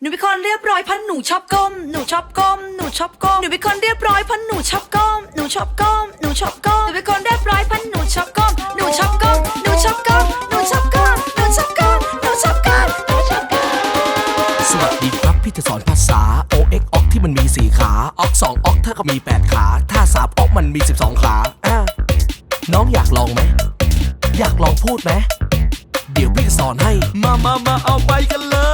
หนูเป็นคนเรียบร้อยเพราะหนูชอบก้ม หนูชอบก้ม หนูชอบก้ม หนูเป็นคนเรียบร้อยเพราะหนูชอบก้ม หนูชอบก้ม หนูชอบก้ม หนูเป็นคนเรียบร้อยเพราะหนูชอบก้ม หนูชอบก้ม หนูชอบก้ม หนูชอบก้ม หนูชอบก้ม หนูชอบก้ม หนูชอบก้ม สวัสดีครับพี่จะสอนภาษา O X ออกที่มันมี4ขา ออก2ออกเท่ากับมี8ขา ถ้า3ออกมันมี12ขาอะน้องอยากลองไหม อยากลองพูดไหม เดี๋ยวพี่จะสอนให้ มามามาเอาไปกันเลย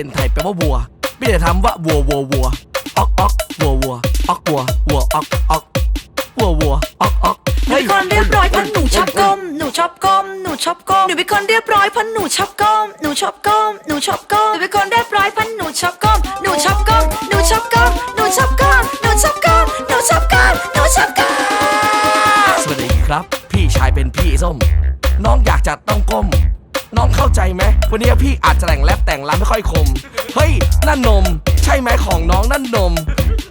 เป็นไทยแปลว่าวัวพี่จะทำว่าวัววัววัวออกออกวัววัวออกวัววัวออกออกวัววัวออกออกหนูเป็นคนเรียบร้อยเพราะหนูชอบก้มหนูชอบก้มหนูชอบก้มหนูเป็นคนเรียบร้อยเพราะหนูชอบก้มหนูชอบก้มหนูชอบก้มหนูเป็นคนเรียบร้อยเพราะหนูชอบก้มหนูชอบก้มหนูชอบก้มหนูชอบก้มหนูชอบก้มหนูชอบก้มหนูชอบก้มสวัสดีครับ พี่ชายเป็นพี่ส้ม น้องอยากจะต้องก้ม น้องเข้าใจไหมวันนี้พี่อาจจะแต่งแรปแต่งร้านไม่ค่อยคม เฮ้ยนั่นนม ใช่ไหมของน้องนั่นนม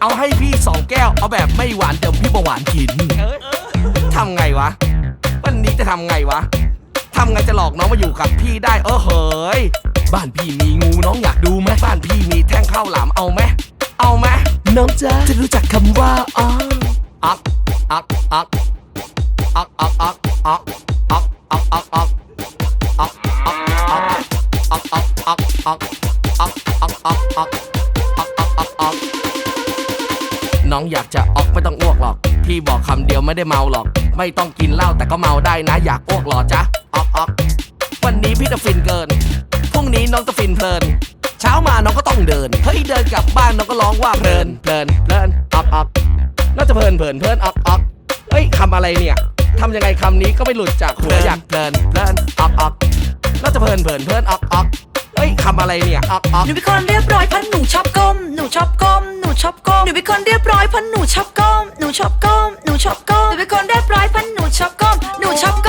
เอาให้พี่สองแก้ว เอาแบบไม่หวานเดี๋ยวพี่เบาหวานกินทำไงวะ วันนี้จะทำไงวะทำไงจะหลอกน้องมาอยู่กับพี่ได้เออเฮ้ยบ้านพี่มีงูน้องอยากดูไหมบ้านพี่มีแท่งข้าวหลามเอาไหมเอาไหมน้องจ๊ะจะรู้จักคำว่าอ๋ออักอักอักอักอักอักอักอักอัก อักอักน้องอยากจะออกไม่ต้องอ้วกหรอก พี่บอกคำเดียวไม่ได้เมาหรอก ไม่ต้องกินเหล้าแต่ก็เมาได้นะ อยากอ้วกหรอจ๊ะออกออกวันนี้พี่จะฟินเกินพรุ่งนี้น้องจะฟินเพลิน เช้ามาน้องก็ต้องเดินเฮ้ยเดินกลับบ้านน้องก็ร้องว่าเพลินเพลินเพลินออกออกน่าจะเพลินเพลินเพลินออกออกเฮ้ยคำอะไรเนี่ยทำยังไงคำนี้ก็ไม่หลุดจากหัวอยากเพลินเพลินออกออกน่าจะเพลินเพลินเพลินออกออก ทำอะไรเนี่ยอ๊ออ๊อหนูเป็นคนเรียบร้อยพันหนูชอบก้ม หนูชอบก้ม หนูชอบก้ม หนูเป็นคนเรียบร้อยพันหนูชอบก้ม หนูชอบก้ม หนูชอบก้ม หนูเป็นคนเรียบร้อยพันหนูชอบก้ม หนูชอบก้ม